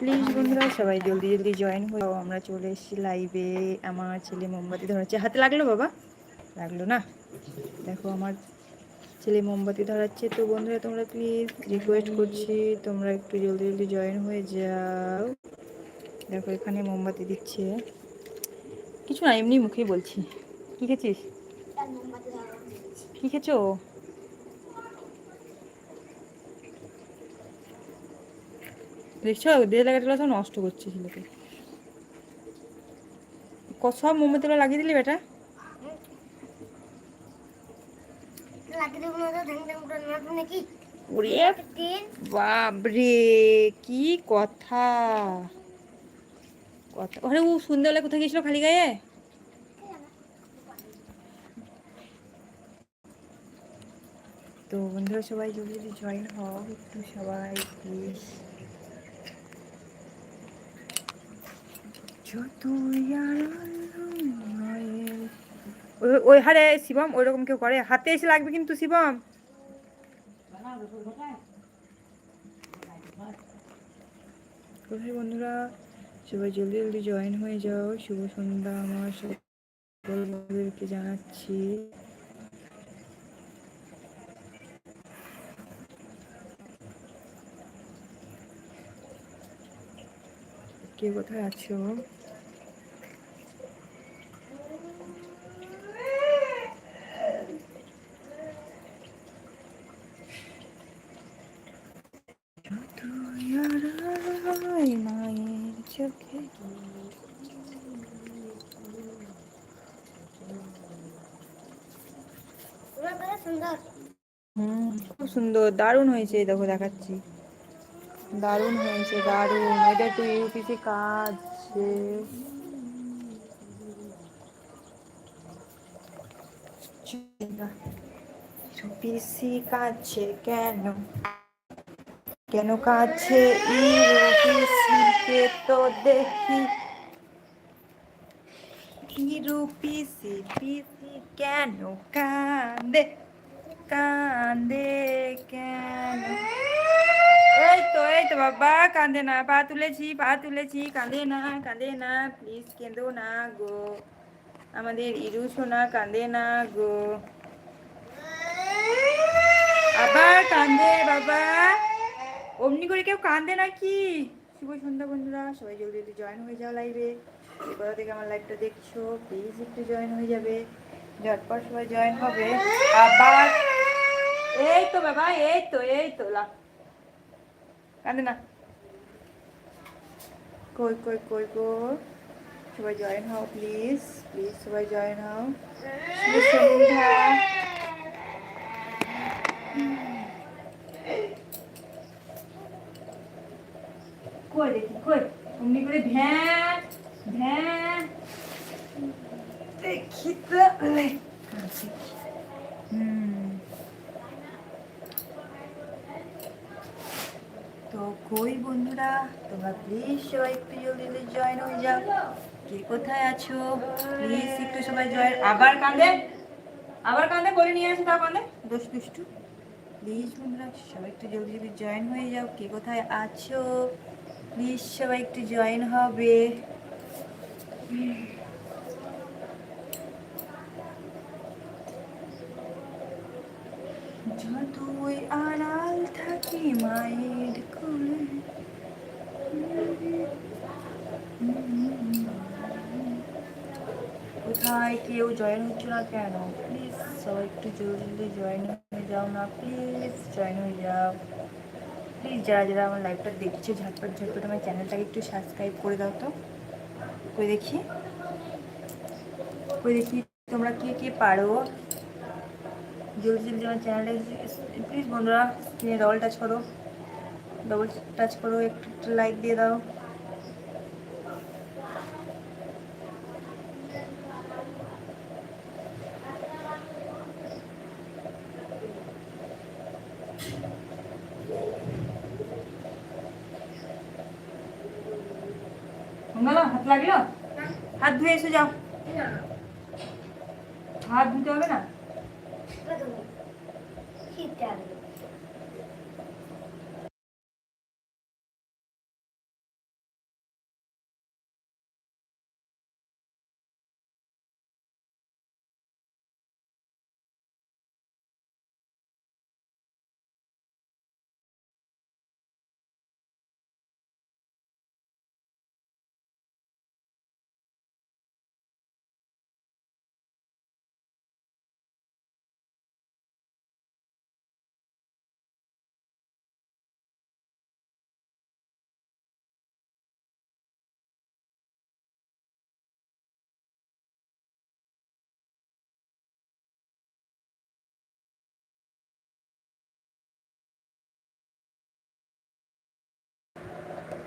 Please বন্ধুরা সবাই জলদি জলদি জয়েন হয়ে আমরা চলে এসেছি লাইভে আমার ছেলে মোমবাতি ধরাচ্ছে। হাতে লাগল বাবা? লাগল না? দেখো, আমার ছেলে মোমবাতি ধরাচ্ছে। তো বন্ধুরা, তোমরা প্লিজ রিকোয়েস্ট করছি, তোমরা একটু জলদি জলদি জয়েন হয়ে যাও। দেখো, এখানে মোমবাতি দিচ্ছে। কিছু না, এমনি মুখেই বলছি। কি খেয়েছিস? কি খেয়েছো? দেখছ? দেড় লাগাটা সব নষ্ট করছে ছেলেকে সব মোমবাতিগুলো লাগিয়ে দিলি বেটা? বাবরে কি কথা? কথা আরে ও সন্ধ্যাবেলা কোথায় গেছিল খালি গায়ে? তো বন্ধুরা সবাই যদি জয়েন হও একটু সবাই প্লিজ যতই আড়াল মায়ের ওই- হারে শিবম ওই রকম কেউ করে। হাতে এসে লাগবে কিন্তু শিবম। কোথায় বন্ধুরা? সবাই জলদি জলদি জয়েন হয়ে যাও। শুভ সন্ধ্যা আমার সকল বন্ধুদেরকে জানাচ্ছি। কে কোথায় আছো যতই আড়াই মায়ের চোখে হুম, খুব সুন্দর, দারুণ হয়েছে দেখো দেখাচ্ছি। দারুণ হয়েছে, দারুণ এটা ইউপিসি কাজ কাছে কেন? কেন কাছে তো দেখি ইউপিসি পিসি কেন কান্দে কান্দে কেন এই তো এই তো বাবা কাঁদে না পা তুলেছি পা তুলেছি কাঁদে না কাঁদে না প্লিজ কেঁদো না গো আমাদের ইরু সোনা কাঁদে না গো আবার কাঁদে বাবা অমনি করে কেউ কাঁদে নাকি শুভ সন্ধ্যা বন্ধুরা সবাই জলদি জলদি জয়েন হয়ে যাও লাইভে কোথা থেকে আমার লাইভটা দেখছ প্লিজ একটু জয়েন হয়ে যাবে। ঝটপট সবাই জয়েন হবে। আবার এই তো বাবা, এই তো এই তো, লা। কাঁদে না। কই কই কই কই সবাই জয়েন হও প্লিজ প্লিজ সবাই জয়েন হও। কই দেখি কই? অমনি করে ভ্যাঁ দেখি তো। তো কই বন্ধুরা? তোমরা প্লিজ সবাই একটু জলদি জয়েন হয়ে যাও। কে কোথায় আছো? প্লিজ একটু সবাই জয়েন আবার কাঁদে আবার কাঁদে করে নিয়ে আসো তা কাঁদে দোষ দুষ্টু। প্লিজ বন্ধুরা, সবাই একটু জলদি জলদি জয়েন হয়ে যাও। কে কোথায় আছো? প্লিজ সবাই একটু জয়েন হবে। যতই আড়াল থাকি মায়ের কোলে, কোথায় কেউ জয়েন হচ্ছে না কেন? প্লিজ সবাই একটু জলদি জয়েন হয়ে যাও না প্লিজ জয়েন হয়ে যাও। প্লিজ যারা যারা আমার লাইভটা দেখছ, ঝটপট ঝটপট আমার চ্যানেলটাকে একটু সাবস্ক্রাইব করে দাও তো। কই দেখি? কই দেখি, তোমরা কে কে পারো? জলদি জলদি আমার চ্যানেলটা প্লিজ বন্ধুরা স্ক্রিনে ডবল টাচ করো। ডবল টাচ করো, একটু একটু লাইক দিয়ে দাও। মঙ্গলা হাত লাগল হাত ধুয়ে এসে যাও। হাত ধুতে হবে না?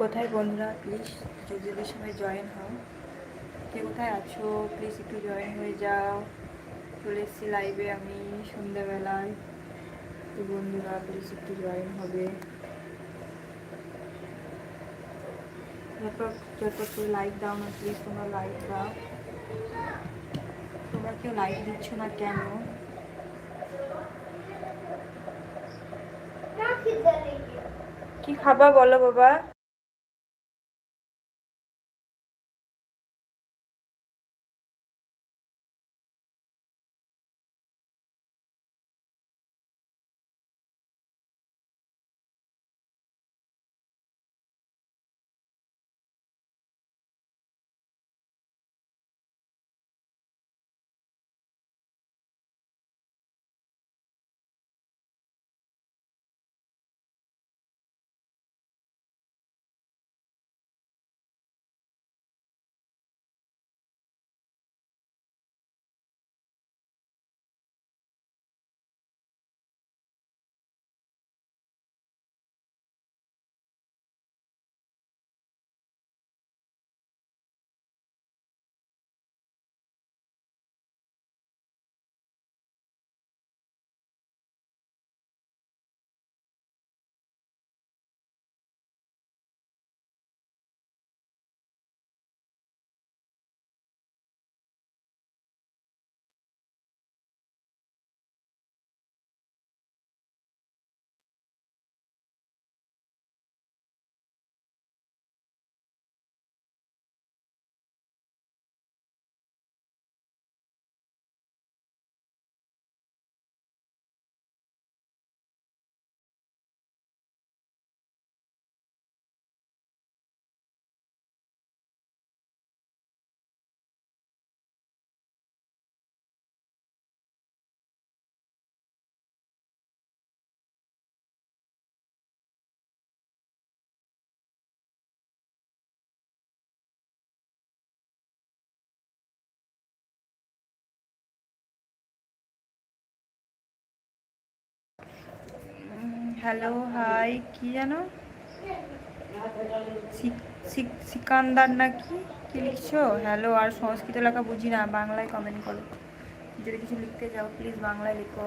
কোথায় বন্ধুরা প্লিজ যদি সময় জয়েন হও। কে কোথায় আছো প্লিজ একটু জয়েন হয়ে যাও। চলে এসেছি লাইভে আমি সন্ধ্যাবেলায়। তো বন্ধুরা প্লিজ একটু জয়েন হবে। ঝটপট ঝটপট করে লাইক দাও না প্লিজ তোমরা লাইক দাও। তোমরা কেউ লাইক দিচ্ছ না কেন? কি খাবা বলো বাবা? হ্যালো হাই কি যেন সিকান্দার না নাকি? কি লিখছো? হ্যালো আর সংস্কৃত লেখা বুঝি না, বাংলায় কমেন্ট করো। যদি কিছু লিখতে যাও প্লিজ বাংলায় লিখো।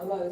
Allah